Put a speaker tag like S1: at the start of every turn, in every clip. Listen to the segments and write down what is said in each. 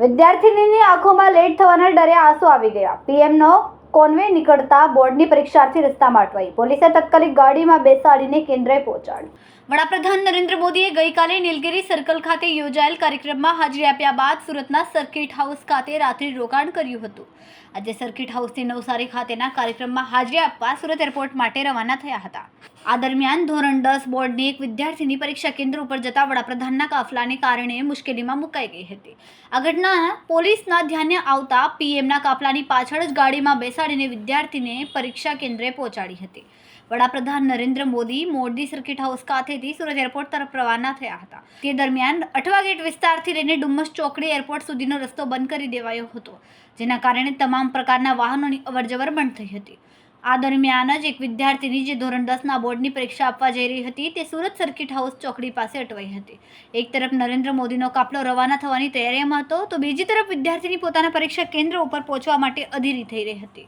S1: વિદ્યાર્થીનીની આંખોમાં લેટ થવાના ડરે આંસુ આવી ગયા. પીએમનો કોન્વે નીકળતા બોર્ડની પરીક્ષાર્થી રસ્તામાં અટવાઈ. પોલીસે તાત્કાલિક ગાડીમાં બેસાડીને કેન્દ્રે પહોંચાડી વડાપ્રધાન નરેન્દ્ર મોદીએ ગઈકાલે નીલગિરી સર્કલ ખાતે યોજાયેલ કાર્યક્રમમાં હાજરી આપ્યા બાદ સુરતના સર્કિટ હાઉસ ખાતે રાત્રિ રોકાણ કર્યું હતું. આજે સર્કિટ હાઉસથી નવસારી ખાતેના કાર્યક્રમમાં હાજરી આપવા સુરત એરપોર્ટ માટે રવાના થયા હતા. આ દરમિયાન ધોરણ દસ બોર્ડની એક વિદ્યાર્થીની પરીક્ષા કેન્દ્ર ઉપર જતા વડાપ્રધાનના કાફલાને કારણે મુશ્કેલીમાં મુકાઈ ગઈ હતી. આ ઘટના પોલીસના ધ્યાને આવતા પીએમના કાફલાની પાછળ જ ગાડીમાં બેસાડીને વિદ્યાર્થીને પરીક્ષા કેન્દ્રે પહોંચાડી હતી. વડાપ્રધાન નરેન્દ્ર મોદી મોરડી સર્કિટ હાઉસ ખાતેથી સુરત એરપોર્ટ તરફ રવાના થયા હતા. તે દરમિયાન અઠવા ગેટ વિસ્તારથી લઈને ડુમ્મસ ચોકડી એરપોર્ટ સુધીનો રસ્તો બંધ કરી દેવાયો હતો, જેના કારણે તમામ પ્રકારના વાહનોની અવરજવર બંધ થઈ હતી. આ દરમિયાન જ એક વિદ્યાર્થીની જે ધોરણ દસના બોર્ડની પરીક્ષા આપવા જઈ રહી હતી, તે સુરત સર્કિટ હાઉસ ચોકડી પાસે અટવાઈ હતી. એક તરફ નરેન્દ્ર મોદીનો કાફલો રવાના થવાની તૈયારીમાં હતો, તો બીજી તરફ વિદ્યાર્થીની પોતાના પરીક્ષા કેન્દ્ર ઉપર પહોંચવા માટે અધીરી થઈ રહી હતી.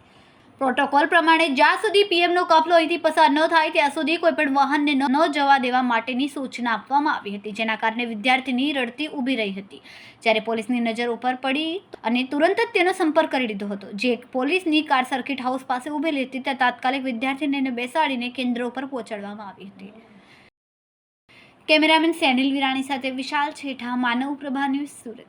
S1: પ્રોટોકોલ પ્રમાણે જ્યાં સુધી પીએમનો કાફલો અહીંથી પસાર ન થાય, ત્યાં સુધી કોઈપણ વાહનને ન જવા દેવા માટેની સૂચના આપવામાં આવી હતી, જેના કારણે વિદ્યાર્થીની રડતી ઊભી રહી હતી. જ્યારે પોલીસની નજર ઉપર પડી અને તુરંત જ તેનો સંપર્ક કરી લીધો હતો. જે પોલીસની કાર સર્કિટ હાઉસ પાસે ઊભેલી હતી, ત્યાં તાત્કાલિક વિદ્યાર્થીને બેસાડીને કેન્દ્ર ઉપર પહોંચાડવામાં આવી હતી. કેમેરામેન સેનિલ વિરાણી સાથે વિશાલ છેઠા, માનવ પ્રભા ન્યૂઝ સુરત.